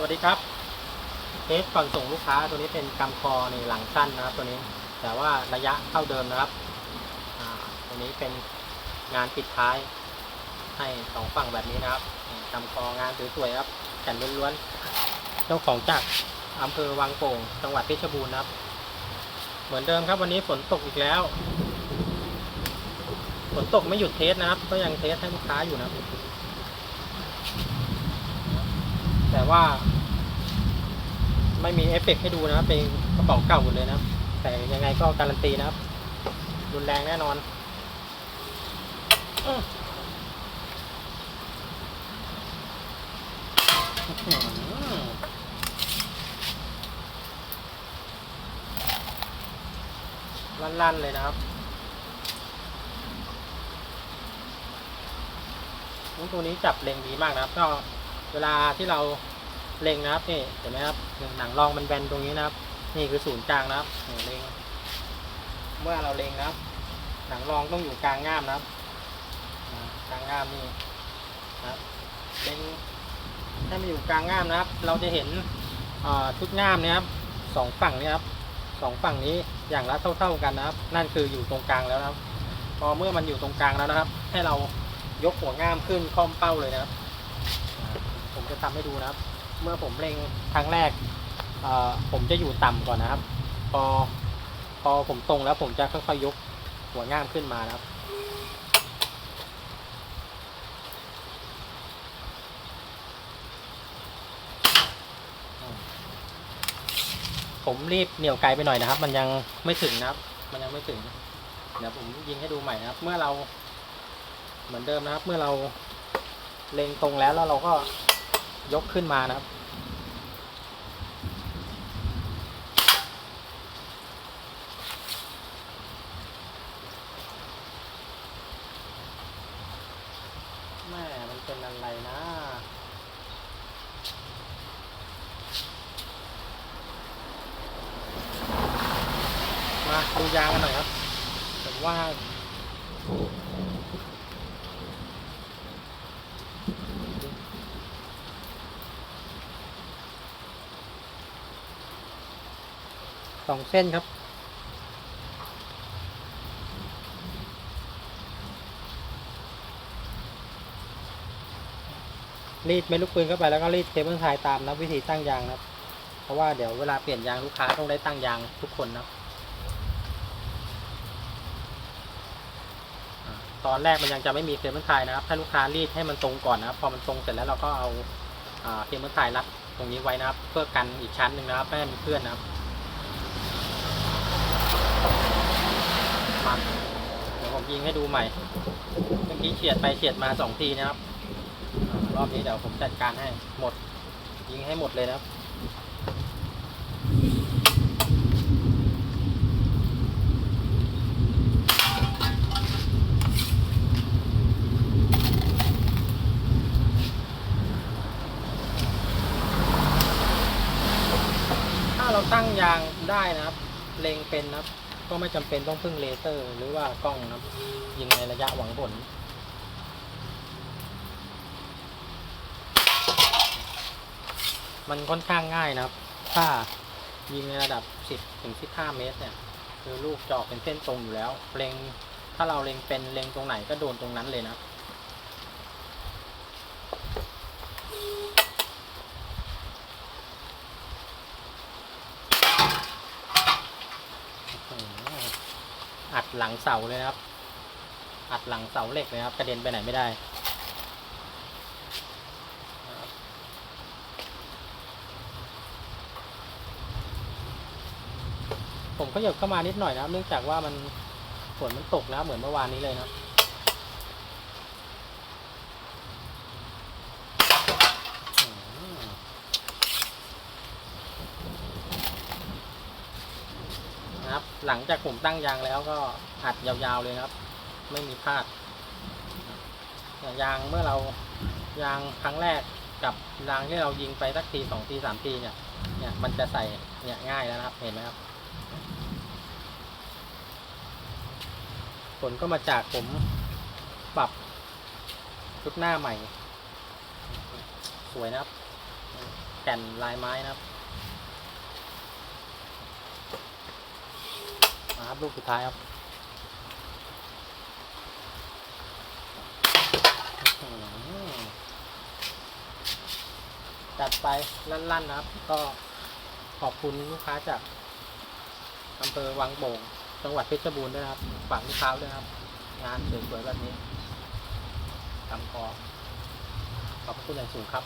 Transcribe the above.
สวัสดีครับเคสก่อนส่งลูกค้าตัวนี้เป็นกำคอในหลังสั้นนะครับ ตัวนี้แต่ว่าระยะเท่าเดิมนะครับตัวนี้เป็นงานปิดท้ายให้สองฝั่งแบบนี้นะครับกำคองานสวยๆครับแผ่นล้วนๆเจ้าของจากอำเภอวังโป่งจังหวัดเพชรบูรณ์นะครับ เหมือนเดิมครับวันนี้ฝนตกอีกแล้วฝนตกไม่หยุดเทสนะครับ ก็ยังเทสให้ลูกค้าอยู่นะครับ แต่ว่า ไม่มีเอฟเฟกต์ให้ดูนะครับ เป็นกระเป๋าเก่าหมดเลยนะครับ แต่ยังไงก็การันตีนะครับ รุนแรงแน่นอนลั่นๆเลยนะครับตัวนี้จับเล็งดีมากนะครับ ก็เวลาที่เรา เล็งนะครับนี่เห็นไหมครับหนังรองมันแบนตรงนี้นะครับ นี่คือศูนย์กลางนะครับเล็ง เมื่อเราเล็งนะครับ หนังรองต้องอยู่กลางง่ามนะครับกลางง่ามนี่นะครับเล็งให้มันอยู่กลางง่ามนะครับ เราจะเห็นชุดง่ามเนะครับสองฝั่งนี้ครับสองฝั่งนี้อย่างละเท่า ๆกันนะครับ นั่นคืออยู่ตรงกลางแล้วนะครับ พอเมื่อมันอยู่ตรงกลางแล้วนะครับ ให้เรายกหัวง่ามขึ้นค่อมเป้าเลยนะครับ ผมจะทำให้ดูนะครับ เมื่อผมเล็งครั้งแรกเอ่อผมจะอยู่ต่ำก่อนนะครับ พอพอผมตรงแล้วผมจะค่อยๆยกหัวง่ามขึ้นมานะครับ ผมรีบเหนี่ยวไกลไปหน่อยนะครับ มันยังไม่ถึงนะครับ มันยังไม่ถึง เดี๋ยวผมยิงให้ดูใหม่นะครับ เมื่อเราเหมือนเดิมนะครับ เมื่อเราเล็งตรงแล้วแล้วเราก็ ยกขึ้นมานะครับ แม่มันเป็นอะไรนะมาดูยางกันหน่อยครับ ผมว่า สองเส้นครับ รีดเม็ดลูกปืนเข้าไปแล้วก็รีดเคเบิลไทยตามนะวิธีตั้งยางนะครับ เพราะว่าเดี๋ยวเวลาเปลี่ยนยางลูกค้าต้องได้ตั้งยางทุกคนนะตอนแรกมันยังจะไม่มีเคเบิลไทยนะครับ ให้ลูกค้ารีดให้มันตรงก่อนนะครับ พอมันตรงเสร็จแล้วเราก็เอาอ่าเคเบิลไทยรัดตรงนี้ไว้นะครับ เพื่อกันอีกชั้นหนึ่งนะครับไม่ให้มันเคลื่อนนะครับ มาเดี๋ยวผมยิงให้ดูใหม่ เมื่อกี้เฉียดไปเฉียดมาสองทีนะครับ รอบนี้เดี๋ยวผมจัดการให้หมด ยิงให้หมดเลยนะครับถ้าเราตั้งยางได้นะครับ เล็งเป็นนะครับ ก็ไม่จำเป็นต้องพึ่งเลเซอร์ หรือว่ากล้องนะครับยิงในระยะหวังผลมันค่อนข้างง่ายนะครับ ถ้ายิงในระดับ 10ถึง15 เมตรเนี่ย คือลูกจะออกเป็นเส้นตรงอยู่แล้ว เล็ง ถ้าเราเล็งเป็นเล็งตรงไหนก็โดนตรงนั้นเลยนะครับ อื้อหืออั ดหลังเสาเลยนะครับ อัดหลังเสาเหล็กเลยครับ กระเด็นไปไหนไม่ได้ผมก็หยบเข้ามานิดหน่อยนะครับ เนื่องจากว่ามันฝนมันตกแล้วเหมือนเมื่อวานนี้เลยนะครับอืมนะครับ หลังจากผมตั้งยางแล้วก็อัดยาวๆเลยครับ ไม่มีพลาดยางเมื่อเรายางครั้งแรกกับยางที่เรายิงไปสักทีสองทีสามทีเนี่ยเนี่ยมันจะใส่เนี่ยง่ายแล้วนะครับเห็นไหมครับ ผลก็มาจากผมปรับชุดหน้าใหม่ สวยนะครับ แก่นลายไม้นะครับมา ครับลูกสุดท้ายครับจัดไปลั่นๆนะครับ ก็ขอบคุณลูกค้าจากอำเภอวังโป่งจังหวัดเพชรบูรณ์ด้วยนะครับฝากลูกค้าด้วยครับ งานสวยๆแบบนี้ทำคอขอบคุณอย่างสูงครับ